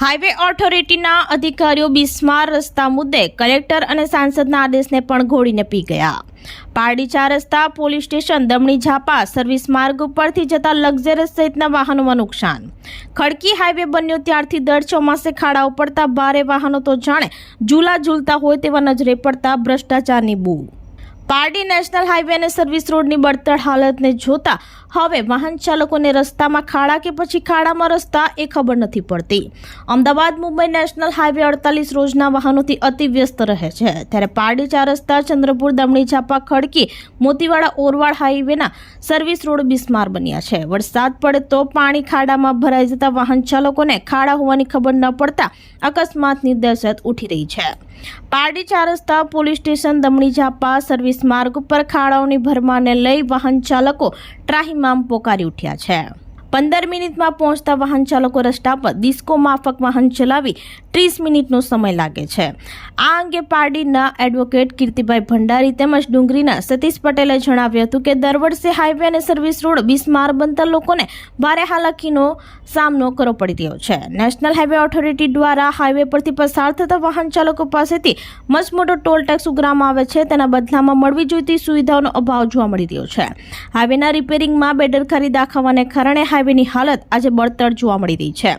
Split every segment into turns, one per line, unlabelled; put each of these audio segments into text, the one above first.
Highway ઓથોરિટીના અધિકારીઓ બિસ્માર રસ્તા મુદ્દે કલેક્ટર અને સાંસદના આદેશને પણ ઘોડીને પી ગયા. પારડી ચાર રસ્તા, police station, Damani Zapa, service માર્ગ ઉપરથી જતા લક્ઝરસ સહિતના વાહનોમાં નુકસાન. ખડકી હાઈવે બન્યો ત્યારથી દર ચોમાસે ખાડાઓ પડતા ભારે વાહનો તો જાણે ઝૂલા ઝૂલતા હોય તેવા નજરે પડતા ભ્રષ્ટાચારની બૂ પારડી નેશનલ હાઈવે અને સર્વિસ રોડની બળતર હાલતને જોતા હવે વાહન ચાલકોને રસ્તામાં ખાડા કે પછી ખાડામાં રસ્તા એ ખબર નથી પડતી. અમદાવાદ, મુંબઈ નેશનલ હાઈવે અડતાલીસ રોજના વાહનોથી અતિ વ્યસ્ત રહે છે. ત્યારે પારડી ચાર રસ્તા, ચંદ્રપુર, દમણી ઝાપા ખડકી, મોતીવાડા, ઓરવાડ હાઈવેના સર્વિસ રોડ બિસ્માર બન્યા છે. વરસાદ પડે તો પાણી ખાડામાં ભરાઈ જતા વાહન ચાલકોને ખાડા હોવાની ખબર ન પડતા અકસ્માતની દહેશત ઉઠી રહી છે. પારડી ચાર રસ્તા, police station, Damani Zapa service માર્ગ ઉપર ખાડાઓની ભરમારને લઈ વાહન ચાલકો ત્રાહિમામ પોકારી ઉઠ્યા છે. પંદર મિનિટમાં પહોંચતા વાહન ચાલકો રસ્તા પર ડિસ્કો માફક વાહન ચલાવી ત્રીસ મિનિટનો સમય લાગે છે. આ અંગે પારડીના એડવોકેટ કીર્તિભાઈ ભંડારી તેમજ ડુંગરીના સતીશ પટેલે જણાવ્યું હતું કે દર વર્ષે હાઈવે અને સર્વિસ રોડ બિસ્માર બનતા લોકોને ભારે હાલાકીનો સામનો કરવો પડી રહ્યો છે. નેશનલ હાઈવે ઓથોરિટી દ્વારા હાઈવે પરથી પસાર થતા વાહન ચાલકો પાસેથી મસમોટો ટોલ ટેક્સ ઉઘરાવવામાં આવે છે. તેના બદલામાં મળવી જોઈતી સુવિધાઓનો અભાવ જોવા મળી રહ્યો છે. હાઈવેના રિપેરિંગમાં બેદરકારી દાખવવાને કારણે હાઈવેની હાલત આજે બળતર જોવા મળી રહી છે.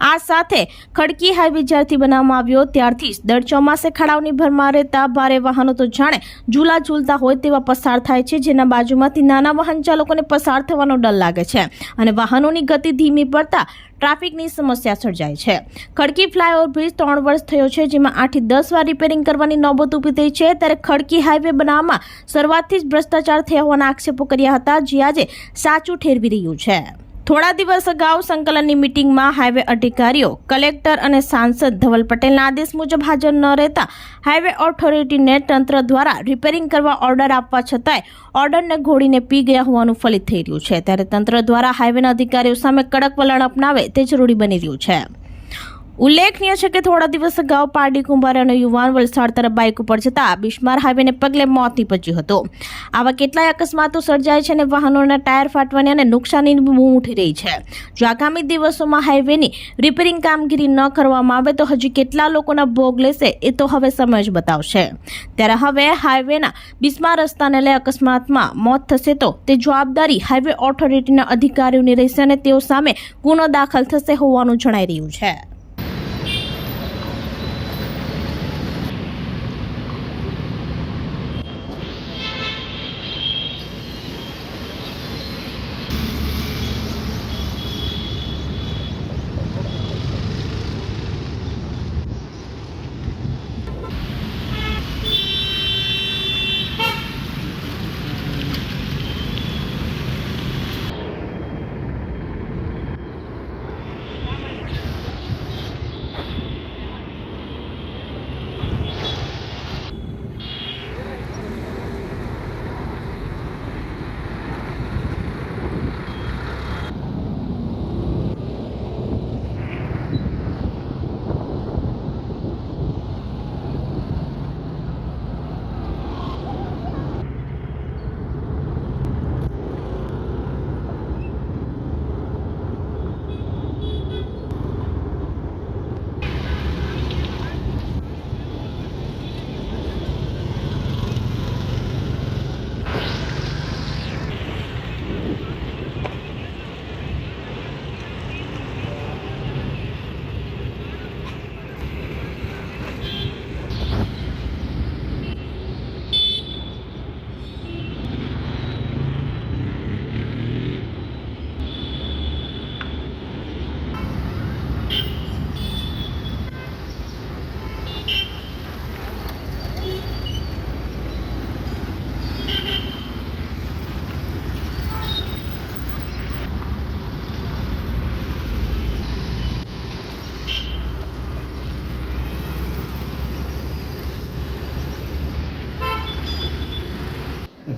આ સાથે ખડકી હાઈવે જ્યારથી બનાવવામાં આવ્યો ત્યારથી દર ચોમાસે ખાડાઓની ભરમાં રહેતા ભારે વાહનો તો જાણે ઝૂલા ઝૂલતા હોય તેવા પસાર થાય છે, જેના બાજુમાંથી નાના વાહન ચાલકોને પસાર થવાનો ડર લાગે છે અને વાહનોની ગતિ ધીમી પડતા ટ્રાફિકની સમસ્યા સર્જાય છે. ખડકી ફ્લાયઓવર બ્રિજ ત્રણ વર્ષ થયો છે, જેમાં આઠથી દસ વાર રિપેરિંગ કરવાની નોબત ઊભી થઈ છે. ત્યારે ખડકી હાઈવે બનાવવામાં શરૂઆતથી જ ભ્રષ્ટાચાર થયા હોવાના આક્ષેપો કર્યા હતા, જે આજે સાચું ઠેરવી રહ્યું છે. થોડા દિવસ અગાઉ સંકલનની મિટિંગમાં હાઈવે અધિકારીઓ, કલેક્ટર અને સાંસદ ધવલ પટેલના આદેશ મુજબ હાજર ન રહેતા હાઈવે ઓથોરિટીને તંત્ર દ્વારા રિપેરિંગ કરવા ઓર્ડર આપવા છતાંય ઓર્ડરને ઘોડીને પી ગયા હોવાનું ફલિત થઈ રહ્યું છે. ત્યારે તંત્ર દ્વારા હાઈવેના અધિકારીઓ સામે કડક વલણ અપનાવે તે જરૂરી બની રહ્યું છે. ઉલ્લેખનીય છે કે થોડા દિવસ અગાઉ પારડી કુંભાર અને યુવાન વલસાડ તરફ બાઇક ઉપર જતા બિસ્માર હાઈવેને પગલે મોત નીપજ્યું હતું. આવા કેટલાય અકસ્માતો સર્જાય છે અને વાહનોના ટાયર ફાટવાની અને નુકસાની બૂમ ઉઠી રહી છે. જો આગામી દિવસોમાં હાઈવેની રિપેરિંગ કામગીરી ન કરવામાં આવે તો હજી કેટલા લોકોના ભોગ લેશે એ તો હવે સમય જ બતાવશે. ત્યારે હવે હાઈવેના બિસ્માર રસ્તાને લઈ અકસ્માતમાં મોત થશે તો તે જવાબદારી હાઈવે ઓથોરિટીના અધિકારીઓની રહેશે અને તેઓ સામે ગુનો દાખલ થશે હોવાનું જણાઈ રહ્યું છે.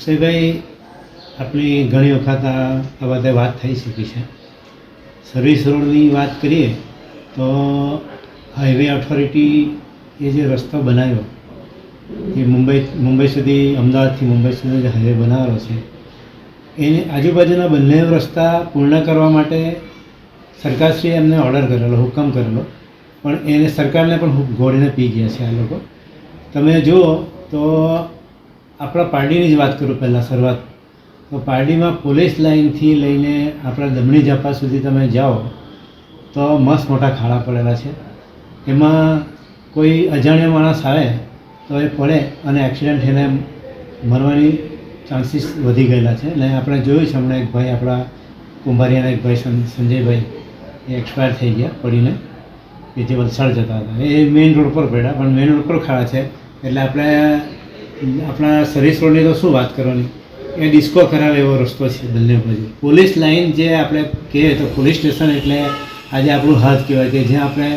અક્ષયભાઈ, આપણી ઘણી વખત આ બધે વાત થઈ ચૂકી છે. સર્વિસ રોડની વાત કરીએ, તો હાઈવે ઓથોરિટી એ જે રસ્તો બનાવ્યો, એ મુંબઈ મુંબઈ સુધી, અમદાવાદથી મુંબઈ સુધી જે હાઈવે બનાવેલો છે, એની આજુબાજુના બંને રસ્તા પૂર્ણ કરવા માટે સરકારશ્રીએ એમને ઓર્ડર કરેલો, હુકમ કરેલો. પણ એને સરકારને પણ ઘોડીને પી ગયા છે આ લોકો. તમે જુઓ તો આપણા પારડીની જ વાત કરું પહેલાં શરૂઆત. તો પારડીમાં પોલીસ લાઇનથી લઈને આપણા દમણી ઝાપા સુધી તમે જાઓ, તો મસ્ત મોટા ખાડા પડેલા છે. એમાં કોઈ અજાણ્યા માણસ આવે, તો એ પડે અને એક્સિડન્ટ થઈને મરવાની ચાન્સીસ વધી ગયેલા છે. અને આપણે જોયું છે હમણાં એક ભાઈ, આપણા કુંભારિયાના એક ભાઈ સંજયભાઈ, એ એક્સપાયર થઈ ગયા પડીને કે જે વલસાડ જતા હતા. એ મેઇન રોડ પર પડ્યા, પણ મેઇન રોડ પર ખાડા છે. એટલે આપણે આપણા સર્વિસ રોડની તો શું વાત કરવાની? એ ડિસ્કો કરાવે એવો રસ્તો છે બંને બાજુ. પોલીસ લાઇન જે આપણે કહીએ તો પોલીસ સ્ટેશન એટલે આજે આપણું હાથ કહેવાય કે જ્યાં આપણે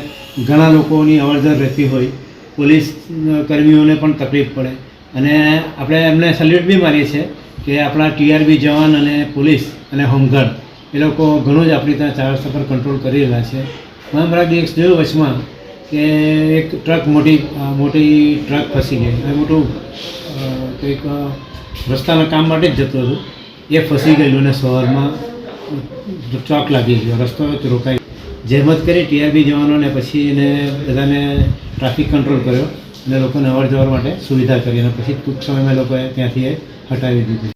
ઘણા લોકોની અવરજવર રહેતી હોય, પોલીસ કર્મીઓને પણ તકલીફ પડે. અને આપણે એમને સલ્યુટ બી મારીએ છીએ કે આપણા ટીઆરબી જવાન અને પોલીસ અને હોમગાર્ડ એ લોકો ઘણું જ આપણી ત્યાં ચાર સફર કંટ્રોલ કરી રહ્યા છે. મેં મારા દિવસ જોયું વચમાં કે એક ટ્રક મોટી મોટી ટ્રક ફસી ગઈ. અને મોટું કંઈક રસ્તાના કામ માટે જ જતું હતું. એ ફસી ગયેલું અને શહેરમાં ચોક લાગી ગયો. રસ્તો રોકાઈ જહેમત કરી ટીઆરબી જવાનોને પછી એને બધાને ટ્રાફિક કંટ્રોલ કર્યો અને લોકોને અવર જવર માટે સુવિધા કરી અને પછી ટૂંક સમયમાં લોકોએ ત્યાંથી હટાવી દીધું.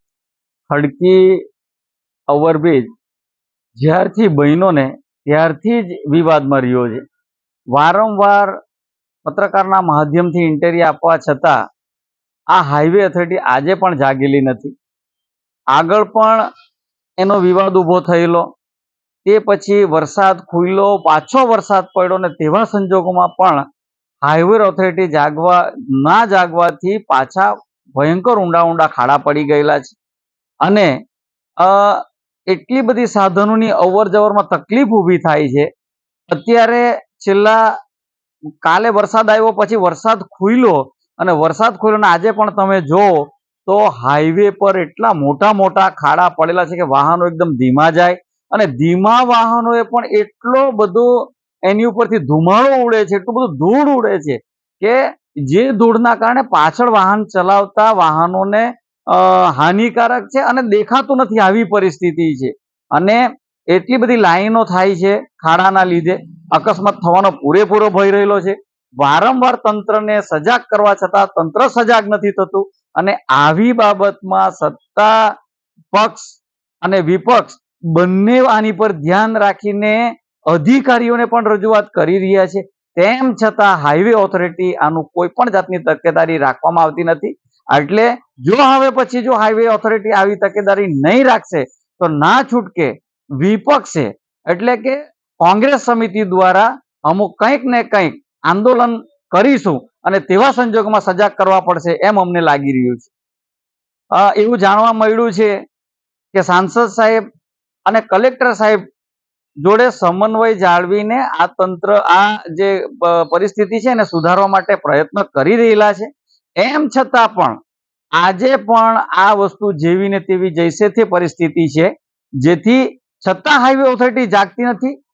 હડકી ઓવરબ્રિજ જ્યારથી બહેનોને ત્યારથી જ વિવાદમાં રહ્યો છે. વારંવાર પત્રકારના માધ્યમથી ઇન્ટરવ્યુ આપવા છતાં આ હાઈવે ઓથોરિટી આજે પણ જાગેલી નથી. આગળ પણ એનો વિવાદ ઊભો થયેલો. તે પછી વરસાદ ખુલ્લો, પાછો વરસાદ પડ્યો ને તેવા સંજોગોમાં પણ હાઈવે ઓથોરિટી જાગવા, ના જાગવાથી પાછા ભયંકર ઊંડા ઊંડા ખાડા પડી ગયેલા છે. અને એટલી બધી સાધનોની અવર જવરમાં તકલીફ ઊભી થાય છે. અત્યારે છેલ્લા કાલે વરસાદ આવ્યો, પછી વરસાદ ખુલ્યો અને વરસાદ ખુલ્યો અને આજે પણ તમે જો તો હાઈવે પર એટલા મોટા મોટા ખાડા પડેલા છે કે વાહનો એકદમ ધીમા જાય અને ધીમા વાહનોએ પણ એટલો બધો એની ઉપરથી ધુમાડો ઉડે છે, એટલું બધું ધૂળ ઉડે છે કે જે ધૂળના કારણે પાછળ વાહન ચલાવતા વાહનોને હાનિકારક છે અને દેખાતું નથી આવી પરિસ્થિતિ છે. અને એટલી બધી લાઈનો થાય છે ખાડાના લીધે. અકસ્માત થવાનો પૂરેપૂરો ભય રહેલો છે. વારંવાર તંત્રને સજાગ કરવા છતાં તંત્ર સજાગ નથી થતું અને આવી બાબતમાં સત્તા, પક્ષ અને વિપક્ષ બંને આની પર ધ્યાન રાખીને અધિકારીઓને પણ રજૂઆત કરી રહ્યા છે. તેમ છતાં હાઈવે ઓથોરિટી આનું કોઈ પણ જાતની તકેદારી રાખવામાં આવતી નથી. એટલે જો હવે પછી જો હાઈવે ઓથોરિટી આવી તકેદારી નહીં રાખશે, તો ના છૂટકે વિપક્ષે, એટલે કે કોંગ્રેસ સમિતિ દ્વારા અમુક કંઈક ને કંઈક આંદોલન કરીશું અને તેવા સંજોગોમાં સજાગ કરવા પડશે એમ અમને લાગી રહ્યું છે. એવું જાણવા મળ્યું છે કે સાંસદ સાહેબ અને કલેક્ટર સાહેબ જોડે સમન્વય જાળવીને આ તંત્ર, આ જે પરિસ્થિતિ છે એને સુધારવા માટે પ્રયત્ન કરી રહેલા છે. એમ છતાં પણ આજે પણ આ વસ્તુ જેવી ને તેવી જૈસે પરિસ્થિતિ છે, જેથી છતાં હાઈવે ઓથોરિટી જાગતી નથી